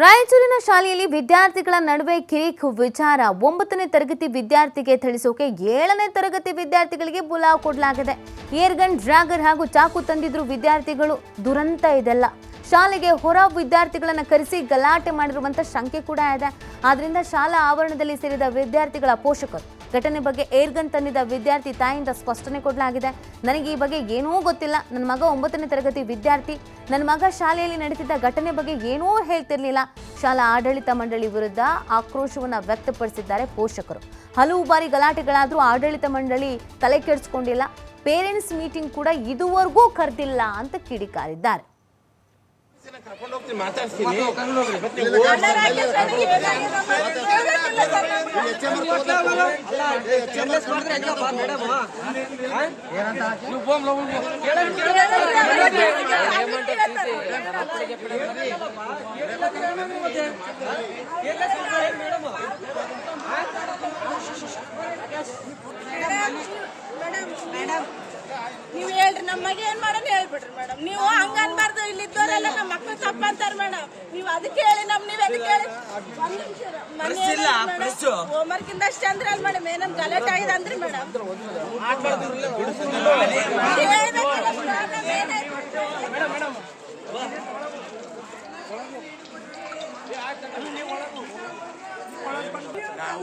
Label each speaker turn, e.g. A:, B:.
A: ರಾಯಚೂರಿನ ಶಾಲೆಯಲ್ಲಿ ವಿದ್ಯಾರ್ಥಿಗಳ ನಡುವೆ ಕಿರಿಕ್ ವಿಚಾರ. ಒಂಬತ್ತನೇ ತರಗತಿ ವಿದ್ಯಾರ್ಥಿಗೆ ಥಳಿಸೋಕೆ ಏಳನೇ ತರಗತಿ ವಿದ್ಯಾರ್ಥಿಗಳಿಗೆ ಬುಲಾವ್ ಕೊಡಲಾಗಿದೆ. ಏರ್ಗನ್ ಡ್ರ್ಯಾಗರ್ ಹಾಗೂ ಚಾಕು ತಂದಿದ್ರು ವಿದ್ಯಾರ್ಥಿಗಳು. ದುರಂತ ಇದೆಲ್ಲ. ಶಾಲೆಗೆ ಹೊರ ವಿದ್ಯಾರ್ಥಿಗಳನ್ನು ಕರೆಸಿ ಗಲಾಟೆ ಮಾಡಿರುವಂತ ಶಂಕೆ ಕೂಡ ಇದೆ. ಆದ್ರಿಂದ ಶಾಲಾ ಆವರಣದಲ್ಲಿ ಸೇರಿದ ವಿದ್ಯಾರ್ಥಿಗಳ ಪೋಷಕರು. ಘಟನೆ ಬಗ್ಗೆ ಏರ್ಗನ್ ತಂದಿದ್ದ ವಿದ್ಯಾರ್ಥಿ ತಾಯಿಂದ ಸ್ಪಷ್ಟನೆ ಕೊಡಲಾಗಿದೆ. ನನಗೆ ಈ ಬಗ್ಗೆ ಏನೂ ಗೊತ್ತಿಲ್ಲ. ನನ್ನ ಮಗ ಒಂಬತ್ತನೇ ತರಗತಿ ವಿದ್ಯಾರ್ಥಿ. ನನ್ನ ಮಗ ಶಾಲೆಯಲ್ಲಿ ನಡೀತಿದ್ದ ಘಟನೆ ಬಗ್ಗೆ ಏನೂ ಹೇಳ್ತಿರ್ಲಿಲ್ಲ. ಶಾಲಾ ಆಡಳಿತ ಮಂಡಳಿ ವಿರುದ್ಧ ಆಕ್ರೋಶವನ್ನು ವ್ಯಕ್ತಪಡಿಸಿದ್ದಾರೆ ಪೋಷಕರು. ಹಲವು ಬಾರಿ ಗಲಾಟೆಗಳಾದರೂ ಆಡಳಿತ ಮಂಡಳಿ ತಲೆ ಕೆಡಿಸ್ಕೊಂಡಿಲ್ಲ. ಪೇರೆಂಟ್ಸ್ ಮೀಟಿಂಗ್ ಕೂಡ ಇದುವರೆಗೂ ಕರೆದಿಲ್ಲ ಅಂತ ಕಿಡಿಕಾರಿದ್ದಾರೆ.
B: ಕರ್ಕೊಂಡು ಹೋಗ್ತೀನಿ ಮಾತಾಡ್ತೀನಿ.
C: ನೀವು ಹೇಳ್ರಿ ನಮ್ಮ ಮಗ ಏನ್ ಮಾಡೋಣ ಹೇಳ್ಬಿಡ್ರಿ ಮೇಡಮ್. ನೀವು ತಪ್ಪ ಅಂತಾರ ಮೇಡಮ್. ನೀವು ಅದಕ್ಕೆ ಹೇಳಿ ನಮ್ ನೀವ್ ಅದಕ್ಕೆ ಹೇಳಿ. ಒಂದ್ ನಿಮಿಷ ಹೋಮ್ವರ್ಕ್ ಇಂದ ಅಷ್ಟೇ ಅಂದ್ರೆ ಅಲ್ ಮೇಡಮ್. ಏನಮ್ ಗಲಾಟೆ ಆಗಿದೆ ಅಂದ್ರಿ ಮೇಡಮ್.
B: ನಾವು